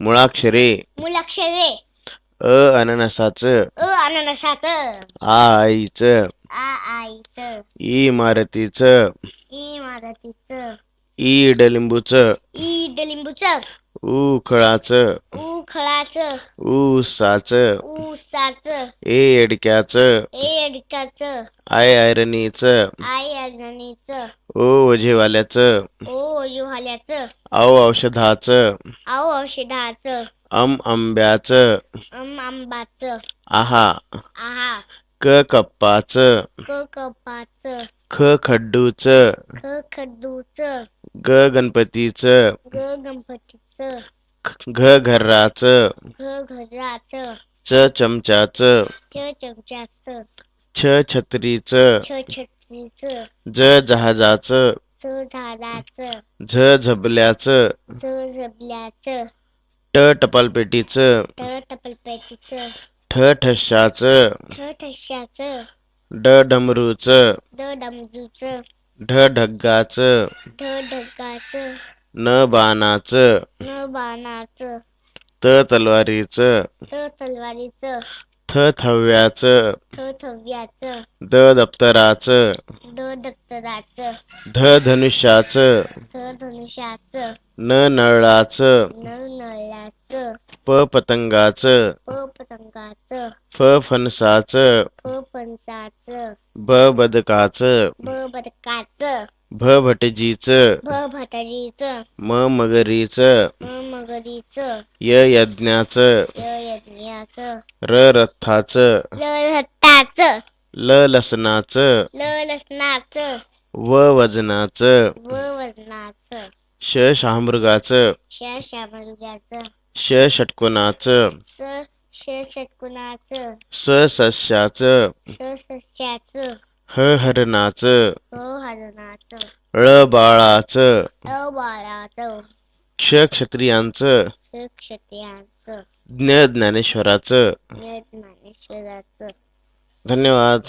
मुळाक्षरे. मुलाक्षरे अ अननसाचं. अ अननसाचं. आ आईचं. आ आईचं. ई इमारतीचं ई डलिंबूचं. उ खळाचं. ऊ खळाचं. ऊसाचं ऊसाचं ए एडक्याचं ए अडकाचं आय आयरणीचं. आई अजनीचं ओ ओझेवाल्याचं. ओ जुहाल्याचं औ औषधाचं. आओ औषधाचं. अम आंब्याचं. अम आंबाचं. आहा. आहा. क कप्पाचं. क कपाचं ख खड्डूचं. ख खड्डूचं. ग गणपतीचं. ग गणपतीचं. घ घराचं घ घराचं च चमच्याचं च चमच्याचं छ छत्रीचं. छ छत्रीचं. ज जहाजाचं. च झाडाचं झ झबल्याचं च झबल्याचं ट टपालपेटीचं ट टपलपेटीचं ठ ठशाचं ठ ठश्याचं ड डमरूचं ड डमरूचं ढ ढग्गाचं ढ ढगाचं न बाणाचं न बाणाचं त तलवारीचं ट तलवारीचं थ थव्याचं ठ थव्याचं द दप्तराचं. ड दप्तराचं. ध धनुष्याचं. ध धनुष्याचं. न नळाचं. न नळाचं. प पतंगाचं. प पतंगाचं. फ फणसाचं. प पंचाचं ब बदकाचं. ब बदकाचं. भ भटजीचं. भ भटरीचं म मगरीचं. म मगरीचं. य यज्ञाचं. य यज्ञाचं र रथाचं ल रत्ताचं ल लसणाचं. ल लसणाचं. व वजनाचं. व वजनाचं. श शामृगाचं श षटकोनाचं. स श षटकुणाचं स सस्याचं. स सस्याचं. ह हरणाचं. ह हरणाचं. ळ बाळाचं. अ बाळाचं. क्ष क्षत्रियांचं. स क्षत्रियांचं. ज्ञ ज्ञानेश्वराचं. ज्ञानेश्वराचं. धन्यवाद.